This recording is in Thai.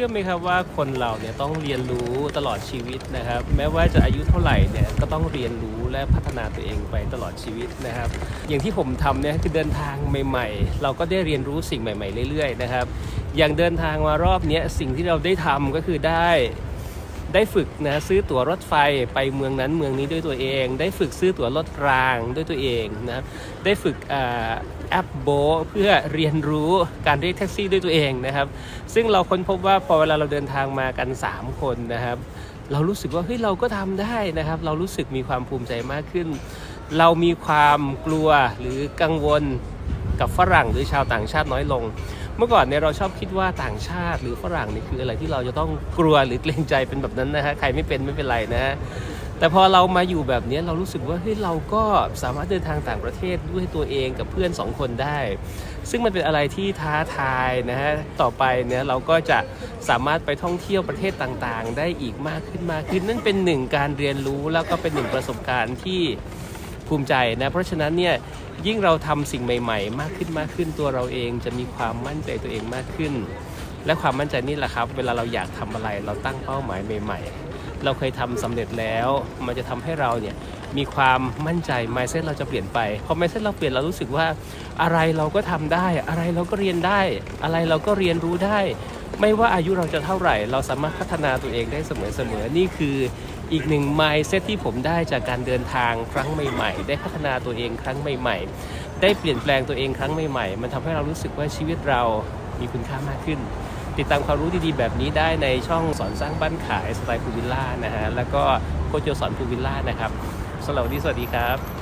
ชื่อไหมครับว่าคนเราเนี่ยต้องเรียนรู้ตลอดชีวิตนะครับ แม้ว่าจะอายุเท่าไหร่เนี่ยก็ต้องเรียนรู้และพัฒนาตัวเองไปตลอดชีวิตนะครับ อย่างที่ผมทำเนี่ยคือเดินทางใหม่ ๆ เราก็ได้เรียนรู้สิ่งใหม่ ๆ เรื่อย ๆ นะครับ อย่างเดินทางมารอบนี้สิ่งที่เราได้ทำก็คือได้ ได้ฝึกนะซื้อตั๋วรถไฟไปเมืองนั้นเมืองนี้ด้วยตัวเอง ได้ฝึกซื้อตั๋วรถรางด้วยตัวเองนะได้ฝึกอแอปโบเพื่อเรียนรู้การเรียกแท็กซี่ด้วยตัวเองนะครับ ซึ่งเราค้นพบว่าพอเวลาเราเดินทางมากัน 3 คนนะครับ เรารู้สึกว่าเฮ้ยเราก็ทำได้นะครับ เรารู้สึกมีความภูมิใจมากขึ้น เรามีความกลัวหรือกังวลกับฝรั่งหรือชาวต่างชาติน้อยลง เมื่อก่อนเนี่ยเราชอบคิดว่าต่างชาติหรือฝรั่งนี่คืออะไรที่เราจะต้องกลัวหรือเกรงใจเป็นแบบนั้นนะฮะใครไม่เป็นไม่เป็นไรนะฮะแต่พอเรามาอยู่แบบนี้เรารู้สึกว่าเฮ้ยเราก็สามารถเดินทางต่างประเทศด้วยตัวเองกับเพื่อนสองคนได้ ซึ่งมันเป็นอะไรที่ท้าทายนะฮะต่อไปเนี่ยเราก็จะสามารถไปท่องเที่ยวประเทศต่างๆ ได้อีกมากขึ้นมากขึ้นนั่นเป็นหนึ่งการเรียนรู้แล้วก็เป็นหนึ่งประสบการณ์ที่ภูมิใจนะเพราะฉะนั้นเนี่ย ยิ่งเราทำสิ่งใหม่ ๆ มากขึ้นมากขึ้นตัวเราเองจะมีความมั่นใจตัวเองมากขึ้น และความมั่นใจนี่แหละครับ เวลาเราอยากทำอะไรเราตั้งเป้าหมายใหม่ ๆ เราเคยทำสำเร็จแล้ว มันจะทำให้เราเนี่ยมีความมั่นใจ mindset เราจะเปลี่ยนไปพอ mindset เราเปลี่ยนเรารู้สึกว่า อะไรเราก็ทำได้ อะไรเราก็เรียนได้ อะไรเราก็เรียนรู้ได้ ไม่ว่าอายุเราจะเท่าไหร่ เราสามารถพัฒนาตัวเองได้เสมอๆนี่คืออีกหนึ่ง mindset ที่ผมได้จากการเดินทางครั้งใหม่ๆ ได้พัฒนาตัวเองครั้งใหม่ ๆ ได้เปลี่ยนแปลงตัวเองครั้งใหม่ๆ มันทำให้เรารู้สึกว่าชีวิตเรามีคุณค่ามากขึ้น ติดตามความรู้ดีๆแบบนี้ได้ในช่องสอนสร้างบ้านขายสไตล์พูวิลล่านะฮะแล้วก็โคชโจสอนพูวิลล่านะครับสำหรับวันนี้สวัสดีครับ